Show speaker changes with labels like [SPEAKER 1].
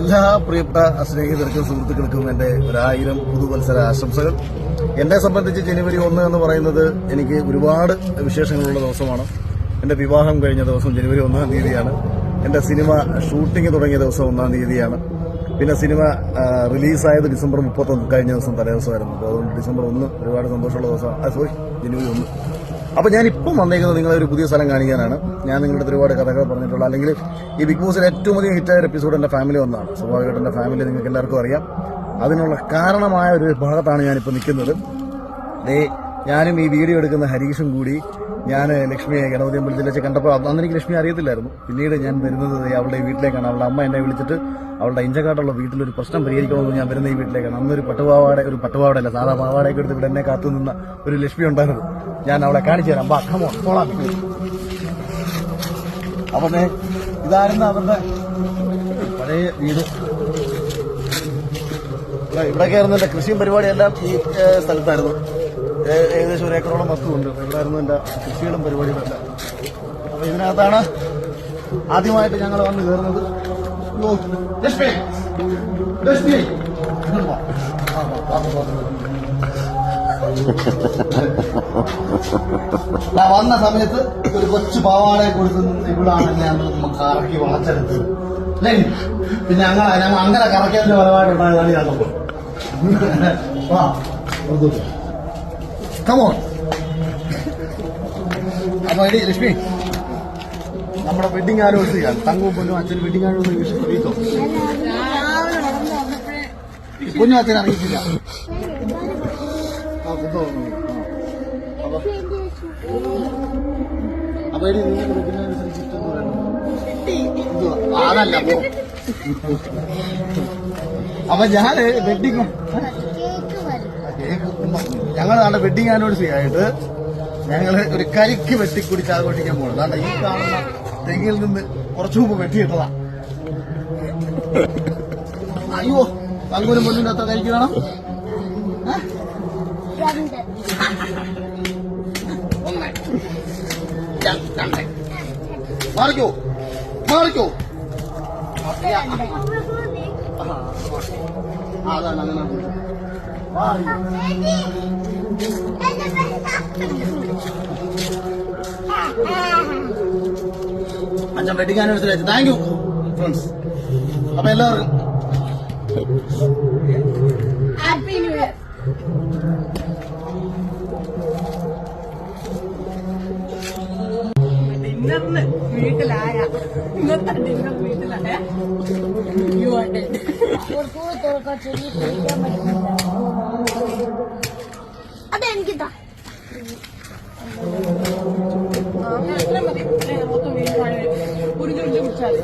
[SPEAKER 1] എല്ലാ പ്രിയപ്പെട്ട സ്നേഹിതർക്കും സുഹൃത്തുക്കൾക്കും എന്റെ ഒരായിരം പുതുവത്സര ആശംസകൾ. എന്നെ സംബന്ധിച്ച് ജനുവരി ഒന്ന് എന്ന് പറയുന്നത് എനിക്ക് ഒരുപാട് വിശേഷങ്ങളുള്ള ദിവസമാണ്. എന്റെ വിവാഹം കഴിഞ്ഞ ദിവസം ജനുവരി ഒന്നാം തീയതിയാണ്. എന്റെ സിനിമ ഷൂട്ടിംഗ് തുടങ്ങിയ ദിവസം ഒന്നാം തീയതിയാണ്. പിന്നെ സിനിമ റിലീസായത് ഡിസംബർ മുപ്പത്തൊന്ന് കഴിഞ്ഞ ദിവസം തലേദിവസമായിരുന്നു. അപ്പോൾ അതുകൊണ്ട് ഡിസംബർ ഒന്ന് ഒരുപാട് സന്തോഷമുള്ള ദിവസമാണ്. സോറി ജനുവരി ഒന്ന്. അപ്പൊ ഞാൻ ഇപ്പം വന്നേക്കുന്നത് നിങ്ങളെ ഒരു പുതിയ സ്ഥലം കാണിക്കാനാണ്. ഞാൻ നിങ്ങളുടെ ഒരുപാട് കഥകൾ പറഞ്ഞിട്ടുള്ള അല്ലെങ്കിൽ ഈ ബിഗ് ബോസിൽ ഏറ്റവും അധികം ഹിറ്റായ ഒരു എപ്പിസോഡ് എന്റെ ഫാമിലി ഒന്നാണ്. സ്വാഭാവികമായിട്ട് എന്റെ ഫാമിലി നിങ്ങൾക്ക് എല്ലാവർക്കും അറിയാം. അതിനുള്ള കാരണമായ ഒരു ഭാഗത്താണ് ഞാനിപ്പോൾ നിൽക്കുന്നത്. ഞാനും ഈ വീഡിയോ എടുക്കുന്ന ഹരീഷും കൂടി ഞാൻ ലക്ഷ്മിയെ ഗണപതി അമ്പലത്തിൽ വെച്ച് കണ്ടപ്പോൾ അന്ന് എനിക്ക് ലക്ഷ്മി അറിയത്തില്ലായിരുന്നു. പിന്നീട് ഞാൻ വരുന്നത് അവളുടെ വീട്ടിലേക്കാണ്. അവളുടെ അമ്മ എന്നെ വിളിച്ചിട്ട് അവളുടെ ഇഞ്ചക്കാട്ടുള്ള വീട്ടിലൊരു പ്രശ്നം പരിഹരിക്കണമെന്ന് ഞാൻ വരുന്ന ഈ വീട്ടിലേക്കാണ്. അന്നൊരു പട്ടുപാവാട ഒരു പട്ടുപാവാടല്ല സാധാ പാവാടയൊക്കെ എടുത്ത് ഇവിടെ എന്നെ കാത്തു നിന്ന ഒരു ലക്ഷ്മി ഉണ്ടായിരുന്നു. ഞാൻ അവളെ കാണിച്ചു തരാം. ബാ കമോ പോളാം അപ്പം ഇതായിരുന്നു അവരുടെ പഴയ വീട്. ഇവിടെ- ഇവിടെയൊക്കെ കൃഷിയും പരിപാടിയെല്ലാം ഈ സ്ഥലത്തായിരുന്നു. ഏകദേശം ഒരു ഏക്കറോളം വസ്തുണ്ട് ഇവിടെ എന്റെ കൃഷികളും പരിപാടികളും എല്ലാം. അപ്പൊ ഇതിനകത്താണ് ആദ്യമായിട്ട് ഞങ്ങൾ വന്ന് കയറുന്നത്. ആ. ഞാൻ വന്ന സമയത്ത് ഒരു കൊച്ചു പാവാടയെ കൊടുത്ത് ഇവിടാണ് ഞാൻ കറക്കി വളച്ചെടുത്തത്. അല്ലേ? പിന്നെ അങ്ങനെ ഞങ്ങൾ അങ്ങനെ കറക്കിയതിന്റെ ഫലമായിട്ടുണ്ടായതാണ് ഞാൻ സംഭവം വാ കമോൺ അപ്പൊ എടി ലക്ഷ്മി നമ്മുടെ വെഡിങ് ആനിവേഴ്സറിയാണ് തങ്ങും പൊന്നും അച്ഛൻ വെഡിങ്
[SPEAKER 2] നടന്നു വന്നപ്പോഴേ
[SPEAKER 1] പൊന്നും അച്ഛൻ അറിയിച്ചില്ല. അപ്പൊ പറയുന്നത് അതല്ല. അപ്പൊ ഞാൻ വെഡിങ്
[SPEAKER 2] കേക്ക് വരും
[SPEAKER 1] ഞങ്ങൾ നാളെ വെഡിങ് ആനിവേഴ്സറി ആയിട്ട് ഞങ്ങൾ ഒരു കരിക്ക് വെട്ടിക്കുടിച്ച് ആഘോഷിക്കാൻ പോകണം അതാണ് ഈ കാണുന്ന തെങ്ങിൽ നിന്ന് കുറച്ചു മുമ്പ് വെട്ടിയിട്ടതാ. അയ്യോ തങ്കൂരും പൊന്നിന്റെ അത്ര കരിക്ക് വേണം? മാറിക്കോ മാറിക്കോ. അതാണ് അങ്ങനെ മാറി. അച്ഛൻ വെഡിങ് ആനിവേഴ്സറി അച്ഛൻ താങ്ക് യു ഫ്രണ്ട്സ് അപ്പൊ എല്ലാവർക്കും
[SPEAKER 2] ഹാപ്പി ന്യൂ ഇയർ
[SPEAKER 3] ഡിന്നറിന് വീട്ടിലായ ഇന്നത്തെ ഡിന്നർ വീട്ടിലായ യു ആർ ഡെഡ്
[SPEAKER 2] ചെറിയ കഴിക്കാൻ പറ്റുന്നില്ല. എനിക്കിതാ.
[SPEAKER 3] അങ്ങനെ മതി. മൊത്തം വീട് ഒരു ജോലി കുടിച്ചാൽ